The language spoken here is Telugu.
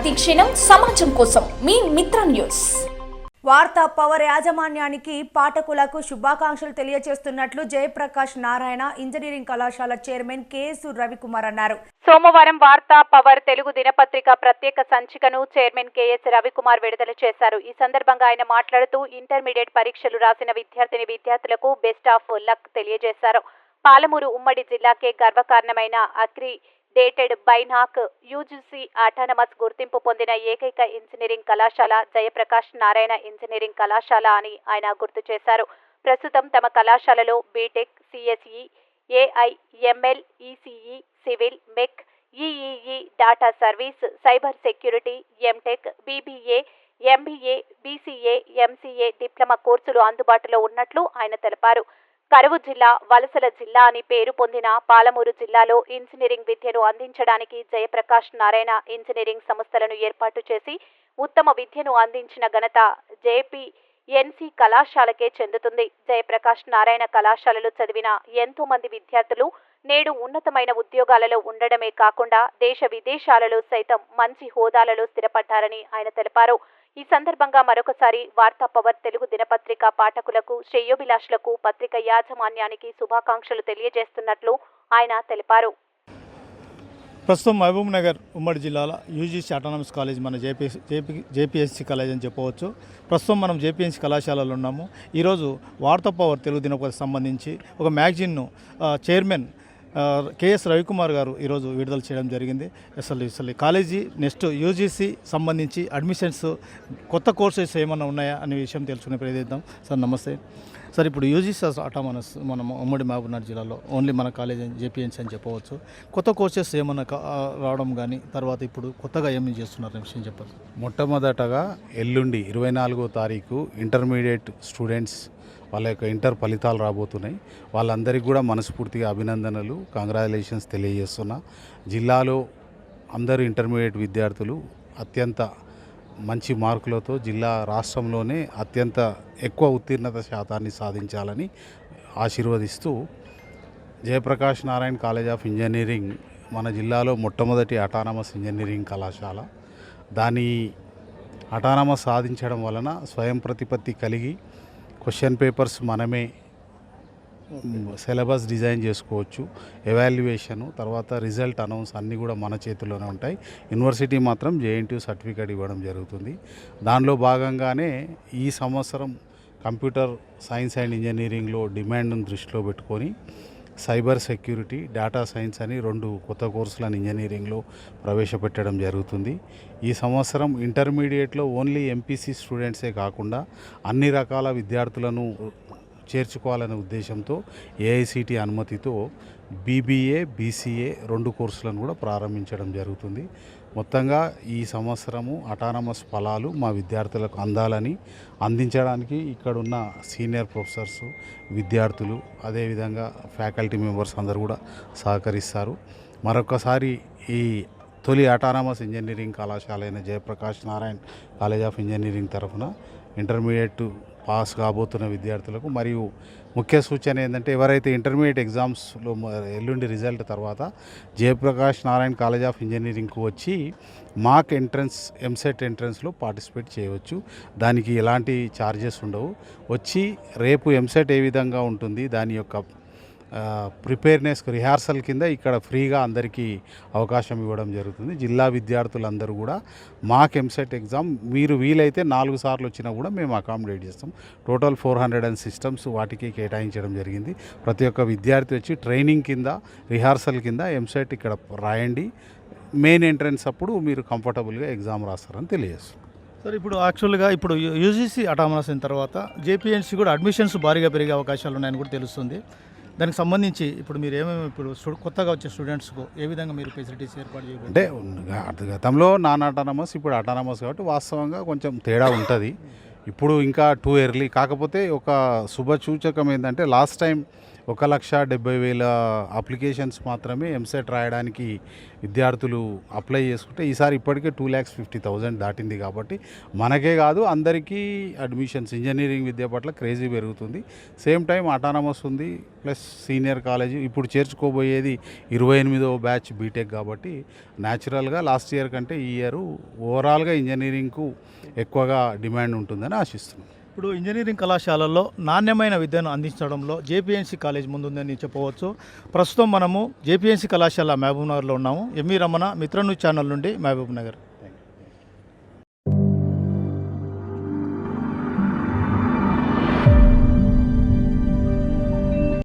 ప్రతిక్షణం సమాజం కోసం మీ మిత్ర న్యూస్. వార్తా పవర్ యాజమాన్యానికి పాఠకులకు శుభాకాంక్షలు తెలియజేస్తున్నట్లు జయప్రకాష్ నారాయణ ఇంజనీరింగ్ కళాశాల చైర్మన్ కేఎస్ రవికుమార్ అన్నారు. సోమవారం వార్తా పవర్ తెలుగు దినపత్రిక ప్రత్యేక సంచికను చైర్మన్ కెఎస్ రవికుమార్ విడుదల చేశారు. ఈ సందర్భంగా ఆయన మాట్లాడుతూ ఇంటర్మీడియట్ పరీక్షలు రాసిన విద్యార్థిని విద్యార్థులకు బెస్ట్ ఆఫ్ లక్ తెలియజేశారు. పాలమూరు ఉమ్మడి జిల్లాకే గర్వకారణమైన accredited by NAAC UGC autonomous గుర్తింపు పొందిన ఏకైక ఇంజనీరింగ్ కళాశాల జయప్రకాష్ నారాయణ ఇంజనీరింగ్ కళాశాల అని ఆయన గుర్తు చేశారు. ప్రస్తుతం తమ కళాశాలలో BTech CSE AI ML ECE civil mech EEE data service cyber security MTech BBA MBA BCA MCA diploma కోర్సులు అందుబాటులో ఉన్నట్లు ఆయన తెలిపారు. కరువు జిల్లా వలసల జిల్లా అని పేరు పొందిన పాలమూరు జిల్లాలో ఇంజనీరింగ్ విద్యను అందించడానికి జయప్రకాష్ నారాయణ ఇంజనీరింగ్ సంస్థలను ఏర్పాటు చేసి ఉత్తమ విద్యను అందించిన ఘనత జేపీ ఎన్సీ కళాశాలకే చెందుతుంది. జయప్రకాష్ నారాయణ కళాశాలలో చదివిన ఎంతో మంది విద్యార్థులు నేడు ఉన్నతమైన ఉద్యోగాలలో ఉండడమే కాకుండా దేశ విదేశాలలో సైతం మంచి హోదాలలో స్థిరపడ్డారని ఆయన తెలిపారు. ఈ సందర్భంగా మరొకసారి వార్తా పవర్ తెలుగు దినపత్రిక పాఠకులకు శ్రేయోభిలాషులకు పత్రిక యాజమాన్యానికి శుభాకాంక్షలు తెలియజేస్తున్నట్లు ఆయన తెలిపారు. ప్రస్తుతం మహబూబ్ నగర్ ఉమ్మడి జిల్లాలో యూజీసీ అటానమస్ కాలేజ్ మన జేపీ జేపీ జేపీఎస్సీ కాలేజ్ అని చెప్పవచ్చు. ప్రస్తుతం మనం జేపీఎస్సీ కళాశాలలో ఉన్నాము. ఈరోజు వార్తా పవర్ తెలుగు దినపతికి సంబంధించి ఒక మ్యాగజిన్ను చైర్మన్ కేఎస్ రవికుమార్ గారు ఈరోజు విడుదల చేయడం జరిగింది. అసలు అసలు కాలేజీ నెక్స్ట్ యూజీసీ సంబంధించి అడ్మిషన్స్ కొత్త కోర్సెస్ ఏమైనా ఉన్నాయా అనే విషయం తెలుసుకునే ప్రయత్నిద్దాం. సార్ నమస్తే. సార్ ఇప్పుడు యూజీసీ అటామనస్ మన ఉమ్మడి మహబూబ్నగర్ జిల్లాలో ఓన్లీ మన కాలేజ్ జేపీఎన్సీ అని చెప్పవచ్చు. కొత్త కోర్సెస్ ఏమైనా రావడం కానీ తర్వాత ఇప్పుడు కొత్తగా ఏమి చేస్తున్నారు అనే విషయం చెప్పారు మొట్టమొదటగా ఎల్లుండి ఇరవై నాలుగో తారీఖు ఇంటర్మీడియట్ స్టూడెంట్స్ వాళ్ళ యొక్క ఇంటర్ ఫలితాలు రాబోతున్నాయి. వాళ్ళందరికీ కూడా మనస్ఫూర్తిగా అభినందనలు కంగ్రాచులేషన్స్ తెలియజేస్తున్నా. జిల్లాలో అందరు ఇంటర్మీడియట్ విద్యార్థులు అత్యంత మంచి మార్కులతో జిల్లా రాష్ట్రంలోనే అత్యంత ఎక్కువ ఉత్తీర్ణత శాతాన్ని సాధించాలని ఆశీర్వదిస్తూ Jayaprakash Narayana college of engineering మన జిల్లాలో మొట్టమొదటి అటానమస్ ఇంజనీరింగ్ కళాశాల. దాని అటానమస్ సాధించడం వలన స్వయం ప్రతిపత్తి కలిగి క్వశ్చన్ పేపర్స్ మనమే సిలబస్ డిజైన్ చేసుకోవచ్చు ఎవాల్యుయేషను తర్వాత రిజల్ట్ అనౌన్స్ అన్నీ కూడా మన చేతిలోనే ఉంటాయి. యూనివర్సిటీ మాత్రం జేఎన్టీ సర్టిఫికేట్ ఇవ్వడం జరుగుతుంది. దానిలో భాగంగానే ఈ సంవత్సరం కంప్యూటర్ సైన్స్ అండ్ ఇంజనీరింగ్లో డిమాండ్ను దృష్టిలో పెట్టుకొని సైబర్ సెక్యూరిటీ డేటా సైన్స్ అని రెండు కొత్త కోర్సులను ఇంజనీరింగ్లో ప్రవేశపెట్టడం జరుగుతుంది. ఈ సంవత్సరం ఇంటర్మీడియట్లో ఓన్లీ ఎంపీసీ స్టూడెంట్సే కాకుండా అన్ని రకాల విద్యార్థులను చేర్చుకోవాలనే ఉద్దేశంతో ఏఐసిటి అనుమతితో బీబీఏ బీసీఏ రెండు కోర్సులను కూడా ప్రారంభించడం జరుగుతుంది. మొత్తంగా ఈ సంవత్సరము అటానమస్ ఫలాలు మా విద్యార్థులకు అందాలని అందించడానికి ఇక్కడున్న సీనియర్ ప్రొఫెసర్స్ విద్యార్థులు అదేవిధంగా ఫ్యాకల్టీ మెంబర్స్ అందరూ కూడా సహకరిస్తారు. మరొకసారి ఈ తొలి అటానమస్ ఇంజనీరింగ్ కళాశాల అయిన Jayaprakash Narayan college of engineering తరఫున ఇంటర్మీడియట్ పాస్ కాబోతున్న విద్యార్థులకు మరియు ముఖ్య సూచన ఏంటంటే ఎవరైతే ఇంటర్మీడియట్ ఎగ్జామ్స్లో ఎల్లుండి రిజల్ట్ తర్వాత జయప్రకాష్ నారాయణ కాలేజ్ ఆఫ్ ఇంజనీరింగ్కు వచ్చి మాక్ ఎంట్రన్స్ ఎంసెట్ ఎంట్రన్స్లో పార్టిసిపేట్ చేయవచ్చు. దానికి ఎలాంటి ఛార్జెస్ ఉండవు. వచ్చి రేపు ఎంసెట్ ఏ విధంగా ఉంటుంది? దాని యొక్క ప్రిపేర్నెస్ రిహార్సల్ కింద ఇక్కడ ఫ్రీగా అందరికీ అవకాశం ఇవ్వడం జరుగుతుంది. జిల్లా విద్యార్థులందరూ కూడా మాక్ ఎంసెట్ ఎగ్జామ్ మీరు వీలైతే నాలుగు సార్లు వచ్చినా కూడా మేము అకామిడేట్ చేస్తాం. Total four hundred and systems వాటికి కేటాయించడం జరిగింది. ప్రతి ఒక్క విద్యార్థి వచ్చి ట్రైనింగ్ కింద రిహార్సల్ కింద ఎంసెట్ ఇక్కడ రాయండి. మెయిన్ ఎంట్రన్స్ అప్పుడు మీరు కంఫర్టబుల్గా ఎగ్జామ్ రాస్తారని తెలియజేస్తుంది సార్ ఇప్పుడు యాక్చువల్గా ఇప్పుడు యూజీసీ అటామనస్ అయిన తర్వాత జేపీఎన్సీ కూడా అడ్మిషన్స్ భారీగా పెరిగే అవకాశాలు ఉన్నాయని కూడా తెలుస్తుంది. దానికి సంబంధించి ఇప్పుడు మీరు ఏమేమి ఇప్పుడు కొత్తగా వచ్చే స్టూడెంట్స్కు ఏ విధంగా మీరు ఫెసిలిటీస్ ఏర్పాటు చేయబోతున్నారు అంటే గతంలో నాన్ అటానమస్ ఇప్పుడు అటానమస్ కాబట్టి వాస్తవంగా కొంచెం తేడా ఉంటుంది. ఇప్పుడు ఇంకా టూ ఇయర్లీ కాకపోతే ఒక శుభ సూచకం ఏంటంటే లాస్ట్ టైం ఒక లక్ష డెబ్బై వేల అప్లికేషన్స్ మాత్రమే ఎంసెట్ రాయడానికి విద్యార్థులు అప్లై చేసుకుంటే ఈసారి ఇప్పటికే టూ ల్యాక్స్ ఫిఫ్టీ థౌజండ్ దాటింది కాబట్టి మనకే కాదు అందరికీ అడ్మిషన్స్ ఇంజనీరింగ్ విద్య పట్ల క్రేజీ పెరుగుతుంది. సేమ్ టైం అటానమస్ ఉంది ప్లస్ సీనియర్ కాలేజీ. ఇప్పుడు చేర్చుకోబోయేది ఇరవై ఎనిమిదవ బ్యాచ్ బీటెక్ కాబట్టి న్యాచురల్గా లాస్ట్ ఇయర్ కంటే ఈ ఇయర్ ఓవరాల్గా ఇంజనీరింగ్కు ఎక్కువగా డిమాండ్ ఉంటుందని ఆశిస్తున్నాం. ఇప్పుడు ఇంజనీరింగ్ కళాశాలల్లో నాణ్యమైన విద్యను అందించడంలో జేపీఎన్సీ కాలేజ్ ముందుందని చెప్పవచ్చు. ప్రస్తుతం మనము జేపీఎన్సీ కళాశాల మహబూబ్ నగర్లో ఉన్నాము. ఎంఈ రమణ మిత్రను ఛానల్ నుండి మహబూబ్ నగర్